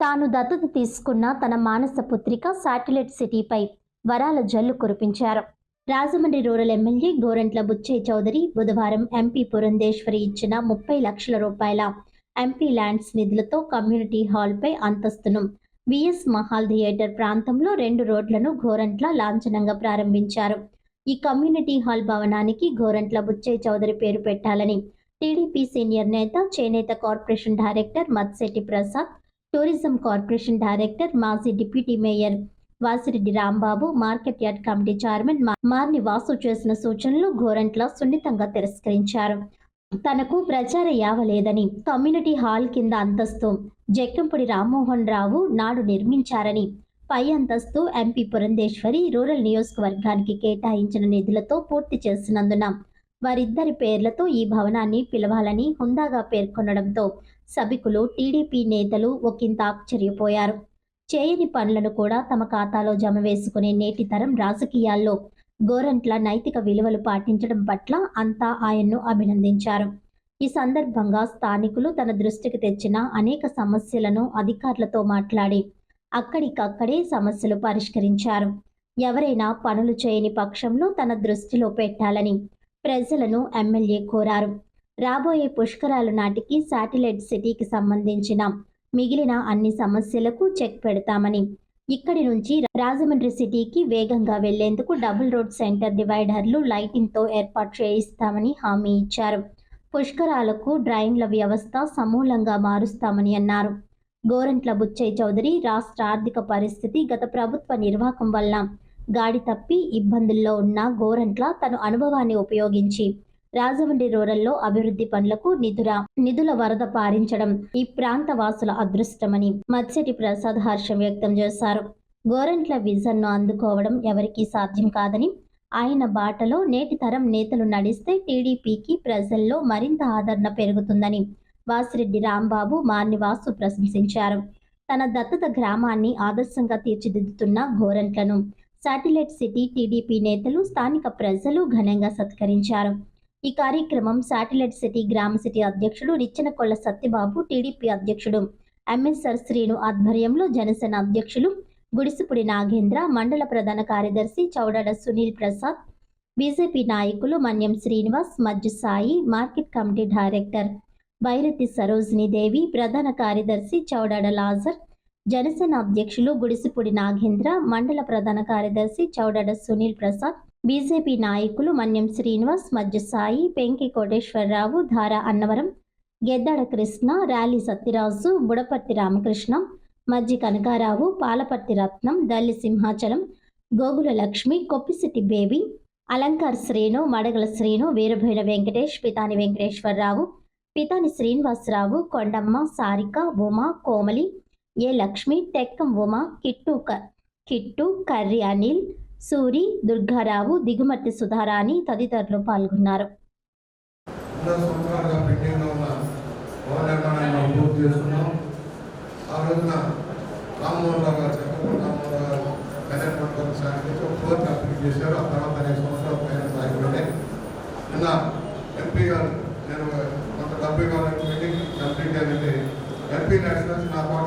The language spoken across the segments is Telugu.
తాను దత్తత తీసుకున్న తన మానస పుత్రిక శాటిలైట్ సిటీపై వరాల జల్లు కురిపించారు. రాజమండ్రి రూరల్ ఎమ్మెల్యే గోరంట్ల బుచ్చయ్య చౌదరి బుధవారం ఎంపీ పురంధేశ్వరి ఇచ్చిన ముప్పై లక్షల రూపాయల ఎంపీ ల్యాండ్స్ నిధులతో కమ్యూనిటీ హాల్పై అంతస్తును విఎస్ మహాల్ థియేటర్ ప్రాంతంలో రెండు రోడ్లను గోరంట్ల లాంఛనంగా ప్రారంభించారు. ఈ కమ్యూనిటీ హాల్ భవనానికి గోరంట్ల బుచ్చయ్య చౌదరి పేరు పెట్టాలని టీడీపీ సీనియర్ నేత చేనేత corporation director Matsetti Prasad tourism corporation director మాజీ deputy mayor Vasireddy Rambabu market yard committee chairman Marni Vasu చేసిన సూచనలు గోరంట్ల సున్నితంగా తిరస్కరించారు. తనకు ప్రచార యావ లేదని కమ్యూనిటీ హాల్ కింద అంతస్తు జక్కంపూడి రామ్మోహన్ రావు నాడు నిర్మించారని పై అంతస్తు ఎంపీ పురంధేశ్వరి రూరల్ నియోజకవర్గానికి కేటాయించిన నిధులతో పూర్తి చేసినందున వారిద్దరి పేర్లతో ఈ భవనాన్ని పిలవాలని హుందాగా పేర్కొనడంతో సభికులు టీడీపీ నేతలు ఒకంత ఆశ్చర్యపోయారు. చేయని పనులను కూడా తమ ఖాతాలో జమ వేసుకునే నేటి తరం రాజకీయాల్లో గోరంట్ల నైతిక విలువలు పాటించడం పట్ల అంతా ఆయన్ను అభినందించారు. ఈ సందర్భంగా స్థానికులు తన దృష్టికి తెచ్చిన అనేక సమస్యలను అధికారులతో మాట్లాడి అక్కడికక్కడే సమస్యలు పరిష్కరించారు. ఎవరైనా పనులు చేయని పక్షంలో తన దృష్టిలో పెట్టాలని ప్రజలను ఎమ్మెల్యే కోరారు. రాబోయే పుష్కరాలు నాటికి శాటిలైట్ సిటీకి సంబంధించిన మిగిలిన అన్ని సమస్యలకు చెక్ పెడతామని. ఇక్కడి నుంచి రాజమండ్రి సిటీకి వేగంగా వెళ్ళేందుకు డబుల్ రోడ్ సెంటర్ డివైడర్లు లైటింగ్తో ఏర్పాటు చేయిస్తామని హామీ ఇచ్చారు. పుష్కరాలకు డ్రైన్ల వ్యవస్థ సమూలంగా మారుస్తామని అన్నారు. గోరంట్ల బుచ్చయ్య చౌదరి రాష్ట్ర ఆర్థిక పరిస్థితి గత ప్రభుత్వ నిర్వాహకం వల్ల గాడి తప్పి ఇబ్బందుల్లో ఉన్న గోరంట్ల తన అనుభవాన్ని ఉపయోగించి రాజమండ్రి రూరల్లో అభివృద్ధి పనులకు నిధుల నిధుల వరద పారించడం ఈ ప్రాంత వాసుల అదృష్టమని మత్స్యటి ప్రసాద్ హర్షం వ్యక్తం చేశారు. గోరంట్ల విజన్ను అందుకోవడం ఎవరికీ సాధ్యం కాదని ఆయన బాటలో నేటి తరం నేతలు నడిస్తే టీడీపీకి ప్రజల్లో మరింత ఆదరణ పెరుగుతుందని వాసిరెడ్డి రాంబాబు మార్నివాసు ప్రశంసించారు. తన దత్తత గ్రామాన్ని ఆదర్శంగా తీర్చిదిద్దుతున్న గోరంట్లను శాటిలైట్ సిటీ టీడీపీ నేతలు స్థానిక ప్రజలు ఘనంగా సత్కరించారు. ఈ కార్యక్రమం శాటిలైట్ సిటీ గ్రామ సిటీ అధ్యక్షుడు నిచ్చెనకొల్ల సత్యబాబు టీడీపీ అధ్యక్షుడు ఎంఎస్ఆర్ శ్రీను ఆధ్వర్యంలో జనసేన అధ్యక్షులు గుడిసిపుడి నాగేంద్ర మండల ప్రధాన కార్యదర్శి చౌడడ సునీల్ ప్రసాద్ బీజేపీ నాయకులు Manyam Srinivas Majju Sai market committee director Bairathi Sarojini Devi ప్రధాన కార్యదర్శి చౌడాడ లాజర్ జనసేన అధ్యక్షులు గుడిసిపూడి నాగేంద్ర మండల ప్రధాన కార్యదర్శి చౌడడ సునీల్ ప్రసాద్ బీజేపీ నాయకులు మన్యం శ్రీనివాస్ మధ్య సాయి పెంకి కోటేశ్వరరావు ధార అన్నవరం గెద్దాడ కృష్ణ ర్యాలీ సత్యరాజు బుడపర్తి రామకృష్ణ మజ్జి కనకారావు పాలపర్తి రత్నం దల్లి సింహాచలం గోగుల లక్ష్మి కొప్పిసిటి బేబీ అలంకార్ శ్రీను మడగల శ్రీను వీరభైన వెంకటేష్ పితాని వెంకటేశ్వరరావు పితాని శ్రీనివాసరావు కొండమ్మ సారిక ఉమ కోమలి ఏ లక్ష్మి టెక్కం ఉమ కిట్టు కిట్టు కర్రి అనిల్ సూరి దుర్గారావు దిగుమతి సుధారాణి తదితరులు పాల్గొన్నారు. నిన్న ఎంపీ గారు నేను కొంత డబ్బు కావాలని మీటింగ్ కంప్లీట్ అయింది ఎంపీ నడిచిన నా పాట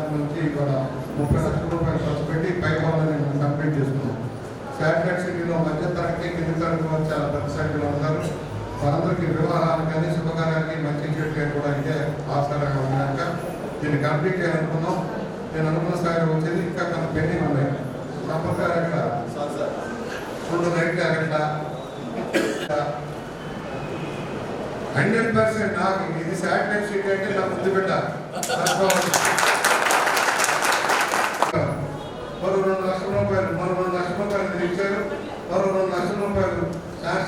దాని నుంచి ఇక్కడ ముప్పై లక్షల రూపాయలు ఖర్చు పెట్టి పై మేము కంప్లీట్ చేసుకున్నాం శాటిలైట్ సిటీలో మధ్య తరగతి కింది తరగతి వారు చాలా పెద్ద సంఖ్యలో ఉన్నారు. వారందరికీ వివాహాలు కానీ శుభకార్యాలకి మంచి చెట్టు కూడా ఇదే ఆస్కారంగా ఉన్నాక దీన్ని కంప్లీట్ చేయాలనుకున్నాం. నేను అనుకున్న స్థాయిలో వచ్చేది ఇంకా కొంత పెండింగ్ ఉన్నాయి ఎక్కడ రెండు నైట్లు ఎక్కడ హండ్రెడ్ పర్సెంట్ నాకు ఇది శాటిలైట్ సిటీ అంటే నా ముద్దు బిడ్డ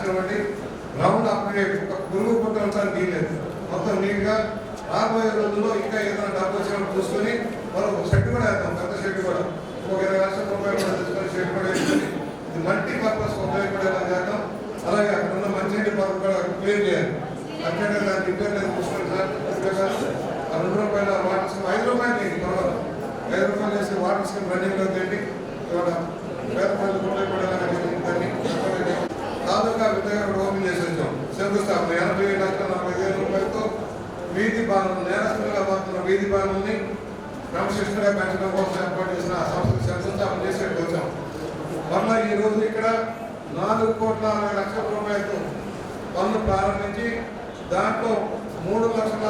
శాంక్షన్ ఇవ్వండి రౌండ్ అప్గ్రేడ్ ఒక పురుగు పుట్టడం తీయలేదు మొత్తం నీట్గా రాబోయే రోజుల్లో ఇంకా ఏదైనా డబ్బు వచ్చినప్పుడు చూసుకొని మరొక ఒక షెడ్ కూడా వేద్దాం పెద్ద షెడ్ కూడా. ఒక ఇరవై లక్షల రూపాయలు కూడా తీసుకొని షెడ్ కూడా వేసుకొని ఇది మల్టీ పర్పస్ ఉపయోగపడేలా చేద్దాం. అలాగే అక్కడ ఉన్న మంచినీటి పర్వ కూడా క్లియర్ చేయాలి. అక్కడ దాన్ని ఇబ్బంది లేదు చూసుకోండి సార్ ఆ రెండు రూపాయల వాటర్ స్కీమ్ ఐదు రూపాయలు ఐదు రూపాయలు వేసి వాటర్ స్కీమ్ రన్నింగ్లో తేండి ఇవాళ పేద ప్రజలు ఉపయోగపడేలాగా చేయండి దాన్ని తాలూకా విద్యార్థులు ఓపెన్ చేసి వచ్చాం శంకుస్థాపన ఎనభై లక్షల నలభై వేల రూపాయలతో వీధి బాలను నేరస్తులుగా మారుతున్న వీధి బాలని క్రమశిక్షణగా పెంచడం కోసం ఏర్పాటు చేసిన సంస్థ శంకుస్థాపన చేసేట్టు వచ్చాం మరలా ఈ రోజు ఇక్కడ నాలుగు కోట్ల అరవై లక్షల రూపాయలతో పన్ను ప్రారంభించి దాంట్లో మూడు లక్షల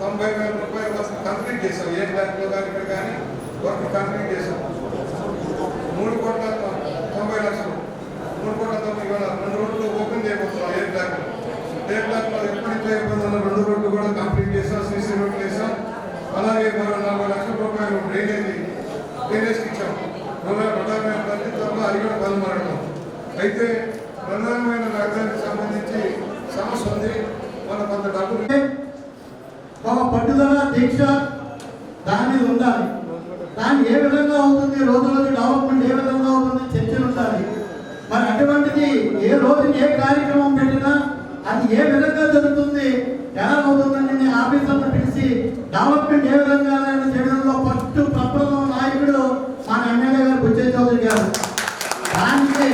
తొంభై వేల రూపాయలు వరకు కంప్లీట్ చేసాం ఏ బ్యాంక్లో కానీ ఇక్కడ కానీ వర్క్ కంప్లీట్ చేసాం మూడు కోట్ల రెండు రోడ్లు ఓపెన్ చేయబోతున్నాం ఏ బ్లాక్ ఏ ఇబ్బంది రెండు రోడ్లు కూడా కంప్లీట్ చేసాం సీసీ రోడ్లు వేసాం? అలాగే మరో నలభై లక్షల రూపాయలు డ్రైనేజీ డ్రైనేజ్కి ఇచ్చాం. ప్రధానమైన అది కూడా అయితే ప్రధానమైన సంబంధించి సమస్య ఉంది. మన కొంత డబ్బులు ఒక పట్టుదల దీక్ష? దాని ఉండాలి. దాన్ని ఏ విధంగా అవుతుంది రోజు రోజు డెవలప్మెంట్ ఏ విధంగా అవుతుంది చర్చలు ఉండాలి మరి అటువంటిది ఏ కార్యక్రమం పెట్టినా అది ఏ విధంగా జరుగుతుంది ఎలా అవుతుందని నేను ఆఫీసర్ను పిలిచి డెవలప్మెంట్ ఏ విధంగా చేయడంలో ఫస్ట్ ప్రప్రథమ నాయకుడు మన ఎమ్మెల్యే గారు బుచ్చయ్య చౌదరి గారు. దానికి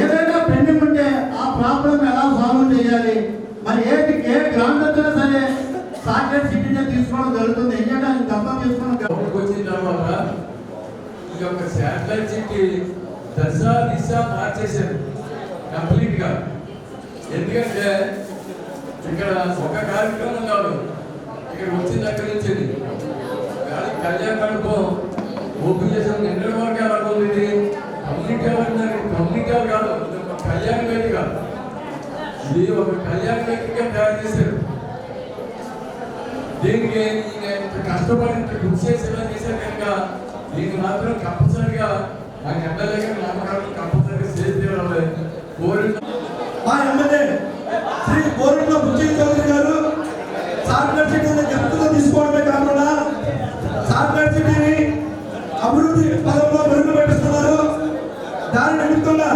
ఏదైనా పెండింగ్ ఉంటే ఆ ప్రాబ్లం ఎలా సాల్వ్ చేయాలి మరి ఏ ఏ గ్రాంట్ వచ్చినా సరే సాకెట్ సిటీనే తీసుకోవడం జరుగుతుంది ఎందుకంటే ఆయన గతం తీసుకోవడం వచ్చిన తర్వాత ఈ యొక్క శాటిలైట్ సిటీ దశ దిశ మార్చేసారు కంప్లీట్గా. ఎందుకంటే ఇక్కడ ఒక కార్యక్రమం కాదు ఇక్కడ వచ్చిన దగ్గర నుంచి కానీ కళ్యాణ మండపం ఓపెన్ చేసిన నిన్న వరకు ఎలా ఉంది ఇది? కమ్యూనిటీ కమ్యూనిటీ కాదు కళ్యాణ వేదిక. కాదు ఇది ఒక కళ్యాణ వేదికగా తయారు చేశారు. దీనికి ఇంత కష్టపడి ఇంత కృషి చేసి ఇలా చేశారు కనుక దీనికి మాత్రం కంపల్సరిగా ఆయన ఎమ్మెల్యే గారు నమ్మకాలు కంపల్సరిగా చేసి తీరాలి కోరిన మా ఎమ్మెల్యే శ్రీ కోరిట్ల బుచ్చయ్య చౌదరి గారు సాఫ్ట్వేర్ సిటీని దత్తత తీసుకోవడమే కాకుండా సాఫ్ట్వేర్ సిటీని అభివృద్ధి పదంలో మెరుగుపెట్టిస్తున్నారు దాని నిమిత్తంగా